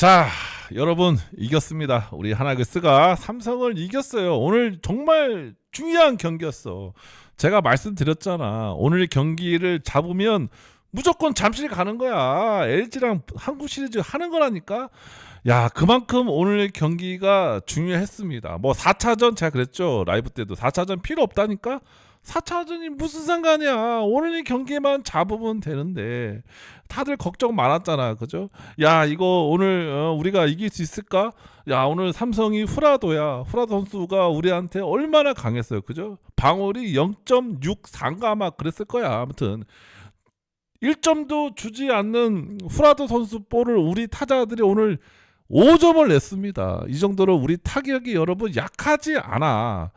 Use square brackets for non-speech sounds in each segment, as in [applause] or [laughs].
자, 여러분 이겼습니다. 우리 하나그스가 삼성을 이겼어요. 오늘 정말 중요한 경기였어. 제가 말씀드렸잖아. 오늘 경기를 잡으면 무조건 잠실 가는 거야. LG랑 한국 시리즈 하는 거라니까. 야, 그만큼 오늘 경기가 중요했습니다. 뭐 4차전 제가 그랬죠. 라이브 때도 4차전 필요 없다니까. 4차전이 무슨 상관이야. 오늘 이 경기만 잡으면 되는데. 다들 걱정 많았잖아. 그죠? 야, 이거 오늘 어, 우리가 이길 수 있을까? 야, 오늘 삼성이 후라도야. 후라도 선수가 우리한테 얼마나 강했어요. 그죠? 방울이 0.64인가 아마 그랬을 거야. 아무튼 1점도 주지 않는 후라도 선수 볼을 우리 타자들이 오늘 5점을 냈습니다. 이 정도로 우리 타격이 여러분 약하지 않아.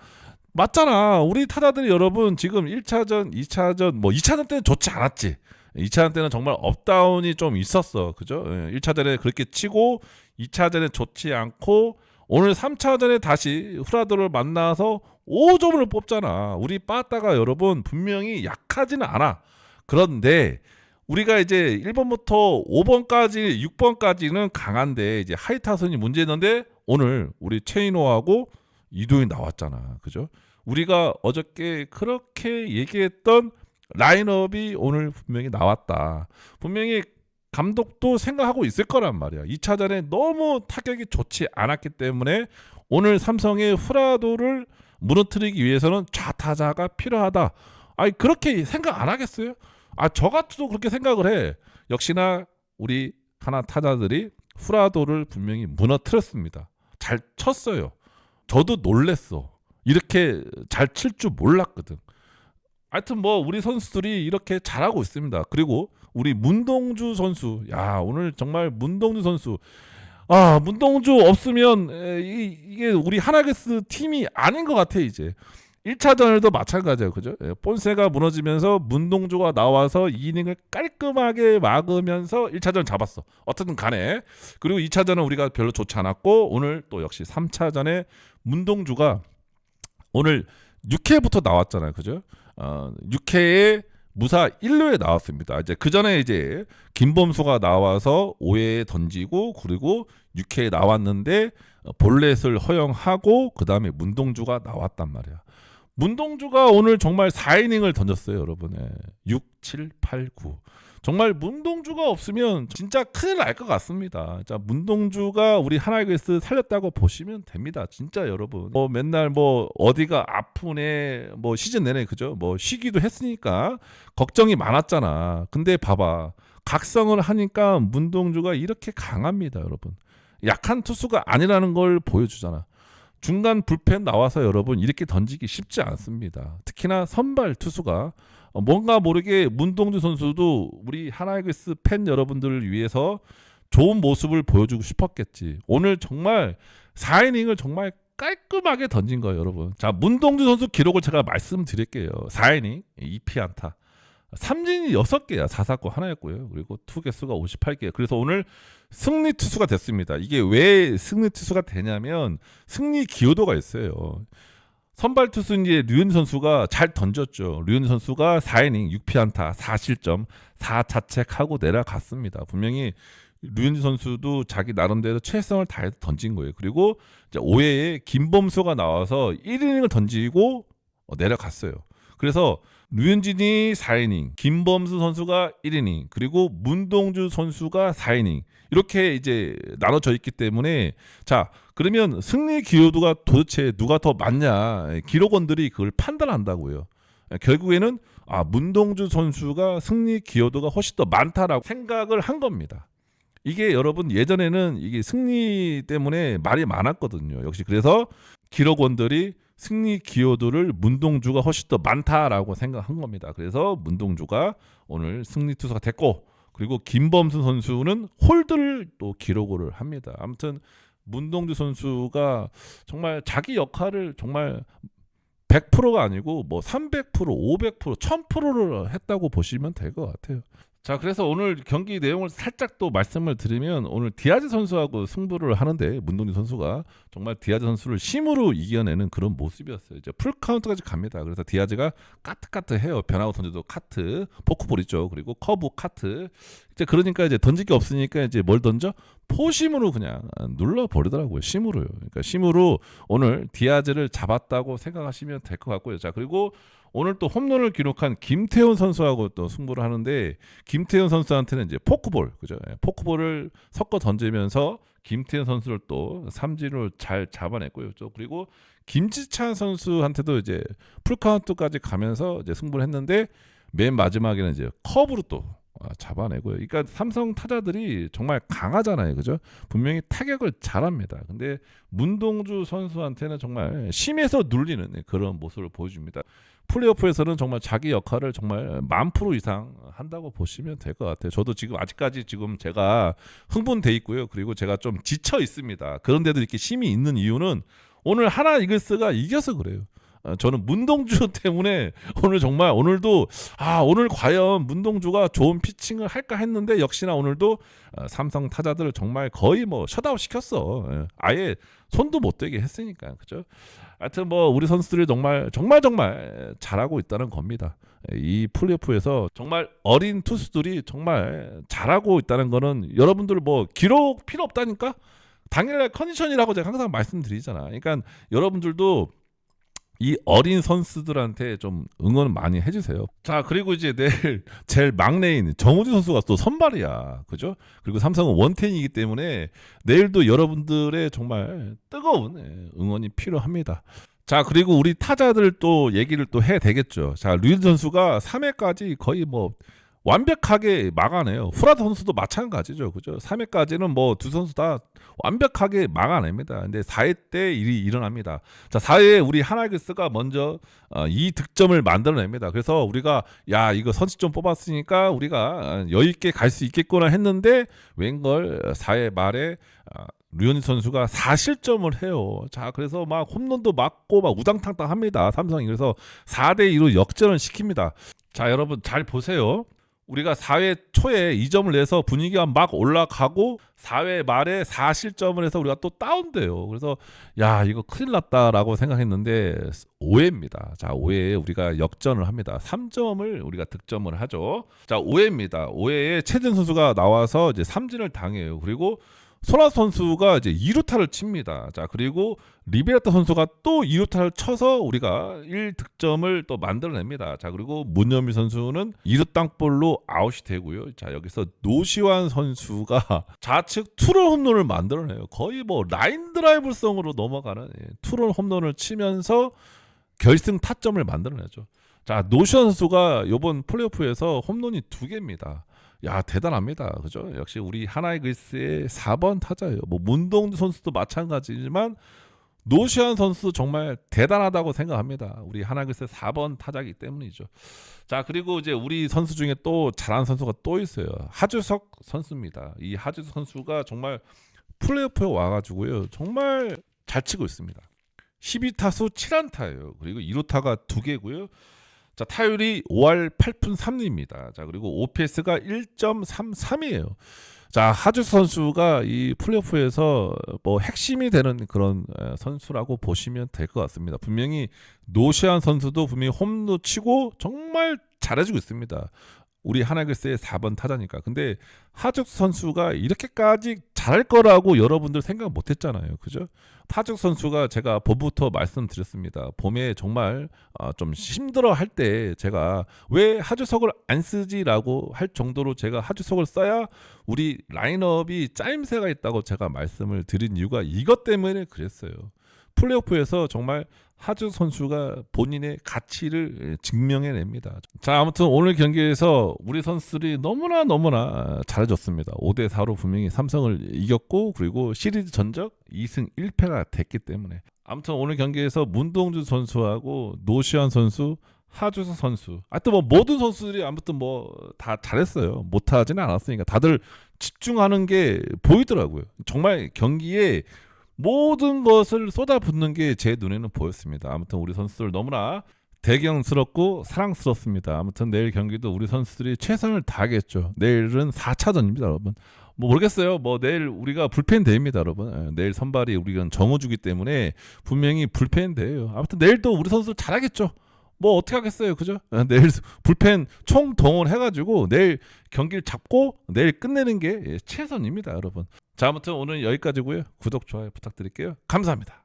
맞잖아. 우리 타자들이 여러분 지금 1차전, 2차전, 뭐 2차전 때는 좋지 않았지. 2차전 때는 정말 업다운이 좀 있었어. 그죠? 예, 1차전에 그렇게 치고 2차전에 좋지 않고 오늘 3차전에 다시 후라도를 만나서 5점을 뽑잖아. 우리 빠따가 여러분 분명히 약하지는 않아. 그런데 우리가 이제 1번부터 5번까지 6번까지는 강한데 이제 하이타선이 문제였는데 오늘 우리 최인호하고 이도희 나왔잖아. 그죠? 우리가 어저께 그렇게 얘기했던 라인업이 오늘 분명히 나왔다. 분명히 감독도 생각하고 있을 거란 말이야. 2차전에 너무 타격이 좋지 않았기 때문에 오늘 삼성의 후라도를 무너뜨리기 위해서는 좌타자가 필요하다. 아니 그렇게 생각 안 하겠어요? 아 저 같아도 그렇게 생각을 해. 역시나 우리 하나 타자들이 후라도를 분명히 무너뜨렸습니다. 잘 쳤어요. 저도 놀랬어. 이렇게 잘 칠 줄 몰랐거든. 하여튼 뭐 우리 선수들이 이렇게 잘하고 있습니다. 그리고 우리 문동주 선수, 야 오늘 정말 문동주 선수, 아 문동주 없으면 에, 이, 이게 우리 하나게스 팀이 아닌 것 같아 이제. 1차전에도 마찬가지예요. 그죠? 예, 본세가 무너지면서 문동주가 나와서 2이닝을 깔끔하게 막으면서 1차전 잡았어. 어쨌든 간에. 그리고 2차전은 우리가 별로 좋지 않았고 오늘 또 역시 3차전에 문동주가 오늘 6회부터 나왔잖아요. 그죠? 어, 6회에 무사 1루에 나왔습니다. 이제 그 전에 이제 김범수가 나와서 5회에 던지고 그리고 6회에 나왔는데 어, 볼넷을 허용하고 그 다음에 문동주가 나왔단 말이야. 문동주가 오늘 정말 4이닝을 던졌어요, 여러분. 예. 6, 7, 8, 9. 정말 문동주가 없으면 진짜 큰일 날 것 같습니다. 자, 문동주가 우리 하나이글스 살렸다고 보시면 됩니다. 진짜 여러분. 뭐 맨날 뭐 어디가 아프네, 뭐 시즌 내내 그죠? 뭐 쉬기도 했으니까 걱정이 많았잖아. 근데 봐봐. 각성을 하니까 문동주가 이렇게 강합니다, 여러분. 약한 투수가 아니라는 걸 보여주잖아. 중간 불펜 나와서 여러분 이렇게 던지기 쉽지 않습니다. 특히나 선발 투수가 어, 뭔가 모르게 문동주 선수도 우리 하나이글스 팬 여러분들을 위해서 좋은 모습을 보여주고 싶었겠지. 오늘 정말 4이닝을 정말 깔끔하게 던진 거예요, 여러분. 자, 문동주 선수 기록을 제가 말씀드릴게요. 4이닝, 2피 안타. 삼진이 6개야. 4사건 하나였고요. 그리고 투개수가 58개. 그래서 오늘 승리 투수가 됐습니다. 이게 왜 승리 투수가 되냐면 승리 기여도가 있어요. 선발 투수 이제 류현 선수가 잘 던졌죠. 류현 선수가 4이닝 6피안타 4실점 4자책하고 내려갔습니다. 분명히 류현 선수도 자기 나름대로 최선을 다해서 던진 거예요. 그리고 이제 5회에 김범수가 나와서 1이닝을 던지고 어, 내려갔어요. 그래서 류현진이 4이닝, 김범수 선수가 1이닝, 그리고 문동주 선수가 4이닝 이렇게 이제 나눠져 있기 때문에 자 그러면 승리 기여도가 도대체 누가 더 많냐 기록원들이 그걸 판단한다고요. 결국에는 아 문동주 선수가 승리 기여도가 훨씬 더 많다라고 생각을 한 겁니다. 이게 여러분 예전에는 이게 승리 때문에 말이 많았거든요. 역시 그래서 기록원들이 승리 기여도를 문동주가 훨씬 더 많다라고 생각한 겁니다. 그래서 문동주가 오늘 승리 투수가 됐고 그리고 김범수 선수는 홀드를 또 기록을 합니다. 아무튼 문동주 선수가 정말 자기 역할을 정말 100%가 아니고 뭐 300%, 500%, 1000%를 했다고 보시면 될 것 같아요. 자, 그래서 오늘 경기 내용을 살짝 또 말씀을 드리면 오늘 디아즈 선수하고 승부를 하는데 문동주 선수가 정말 디아즈 선수를 심으로 이겨내는 그런 모습이었어요. 이제 풀 카운트까지 갑니다. 그래서 디아즈가 까트까트 해요. 변화구 던져도 카트, 포크볼 있죠. 그리고 커브 카트. 이제 그러니까 이제 던질 게 없으니까 이제 뭘 던져? 포심으로 그냥 눌러 버리더라고요. 심으로요. 그러니까 심으로 오늘 디아즈를 잡았다고 생각하시면 될 것 같고요. 자, 그리고 오늘 또 홈런을 기록한 김태훈 선수하고 또 승부를 하는데 김태훈 선수한테는 이제 포크볼 그죠? 예, 포크볼을 섞어 던지면서 김태훈 선수를 또 삼진으로 잘 잡아냈고요. 또 그리고 김지찬 선수한테도 이제 풀카운트까지 가면서 이제 승부를 했는데 맨 마지막에는 이제 커브로 또 아, 잡아내고요. 그러니까 삼성 타자들이 정말 강하잖아요. 그죠? 분명히 타격을 잘합니다. 근데 문동주 선수한테는 정말 심해서 눌리는 그런 모습을 보여줍니다. 플레이오프에서는 정말 자기 역할을 정말 만 프로 이상 한다고 보시면 될 것 같아요. 저도 지금 아직까지 지금 제가 흥분돼 있고요. 그리고 제가 좀 지쳐 있습니다. 그런데도 이렇게 힘이 있는 이유는 오늘 하나 이글스가 이겨서 그래요. 어, 저는 문동주 [laughs] 때문에 오늘 정말 오늘도 아 오늘 과연 문동주가 좋은 피칭을 할까 했는데 역시나 오늘도 어, 삼성 타자들을 정말 거의 뭐 셧아웃 시켰어. 예, 아예 손도 못 대게 했으니까 그죠. 하여튼 뭐 우리 선수들이 정말 정말 정말 잘하고 있다는 겁니다. 예, 이 플레이오프에서 정말 어린 투수들이 정말 잘하고 있다는 거는 여러분들 뭐 기록 필요 없다니까 당일날 컨디션이라고 제가 항상 말씀드리잖아. 그러니까 여러분들도 이 어린 선수들한테 좀 응원 많이 해주세요. 자 그리고 이제 내일 [laughs] 제일 막내인 정우진 선수가 또 선발이야, 그죠? 그리고 삼성은 원텐이기 때문에 내일도 여러분들의 정말 뜨거운 예, 응원이 필요합니다. 자 그리고 우리 타자들 또 얘기를 또 해야 되겠죠. 자 류일 선수가 3회까지 거의 뭐 완벽하게 막아내요. 후라드 선수도 마찬가지죠. 그죠? 3회까지는 뭐 두 선수 다 완벽하게 막아냅니다. 근데 4회 때 일이 일어납니다. 자, 4회에 우리 하나그스가 먼저 어, 이 득점을 만들어냅니다. 그래서 우리가 야, 이거 선취점 뽑았으니까 우리가 여유 있게 갈 수 있겠구나 했는데 웬걸 4회 말에 어, 류현진 선수가 4실점을 해요. 자, 그래서 막 홈런도 맞고 막 우당탕탕 합니다. 삼성이. 그래서 4대 2로 역전을 시킵니다. 자, 여러분 잘 보세요. 우리가 4회 초에 2점을 내서 분위기가 막 올라가고 4회 말에 4실점을 해서 우리가 또 다운돼요. 그래서 야 이거 큰일 났다라고 생각했는데 5회입니다. 자 5회에 우리가 역전을 합니다. 3점을 우리가 득점을 하죠. 자 5회입니다. 5회에 최진 선수가 나와서 이제 삼진을 당해요. 그리고 소라 선수가 이제 2루타를 칩니다. 자, 그리고 리베라타 선수가 또 2루타를 쳐서 우리가 1득점을 또 만들어냅니다. 자, 그리고 문여미 선수는 2루 땅볼로 아웃이 되고요. 자, 여기서 노시환 선수가 [laughs] 좌측 투런 홈런을 만들어내요. 거의 뭐 라인 드라이브성으로 넘어가는 예, 투런 홈런을 치면서 결승 타점을 만들어내죠. 자, 노시환 선수가 이번 플레이오프에서 홈런이 두 개입니다. 야 대단합니다. 그죠? 역시 우리 하나의 글스의 4번 타자예요. 뭐 문동주 선수도 마찬가지지만 노시안 선수 정말 대단하다고 생각합니다. 우리 하나글스 4번 타자이기 때문이죠. 자 그리고 이제 우리 선수 중에 또 잘하는 선수가 또 있어요. 하주석 선수입니다. 이 하주석 선수가 정말 플레이오프에 와가지고요. 정말 잘 치고 있습니다. 12타수 7안타예요. 그리고 2루타가 2개고요. 자, 타율이 5할 8푼 3리입니다. 자, 그리고 OPS가 1.33이에요. 자, 하주 선수가 이 플레이오프에서 뭐 핵심이 되는 그런 선수라고 보시면 될 것 같습니다. 분명히 노시안 선수도 분명히 홈도 치고 정말 잘해주고 있습니다. 우리 하나글스의 4번 타자니까. 근데 하죽 선수가 이렇게까지 잘할 거라고 여러분들 생각 못 했잖아요. 그죠? 하죽 선수가 제가 봄부터 말씀드렸습니다. 봄에 정말 어, 좀 힘들어 할 때 제가 왜 하주석을 안 쓰지라고 할 정도로 제가 하주석을 써야 우리 라인업이 짜임새가 있다고 제가 말씀을 드린 이유가 이것 때문에 그랬어요. 플레이오프에서 정말 하주 선수가 본인의 가치를 증명해냅니다. 자, 아무튼 오늘 경기에서 우리 선수들이 너무나 너무나 잘해줬습니다. 5대 4로 분명히 삼성을 이겼고 그리고 시리즈 전적 2승 1패가 됐기 때문에 아무튼 오늘 경기에서 문동주 선수하고 노시환 선수 하주서 선수. 하여튼 뭐 모든 선수들이 아무튼 뭐 다 잘했어요. 못하지는 않았으니까 다들 집중하는 게 보이더라고요. 정말 경기에 모든 것을 쏟아붓는 게 제 눈에는 보였습니다. 아무튼 우리 선수들 너무나 대경스럽고 사랑스럽습니다. 아무튼 내일 경기도 우리 선수들이 최선을 다하겠죠. 내일은 4차전입니다, 여러분. 뭐 모르겠어요. 뭐 내일 우리가 불펜 대입니다, 여러분. 예, 내일 선발이 우리가 정우주기 때문에 분명히 불펜 대예요. 아무튼 내일도 우리 선수 잘하겠죠. 뭐 어떻게 하겠어요, 그죠? 예, 내일 불펜 총 동원 해가지고 내일 경기를 잡고 내일 끝내는 게 예, 최선입니다, 여러분. 자, 아무튼 오늘 여기까지고요. 구독 좋아요 부탁드릴게요. 감사합니다.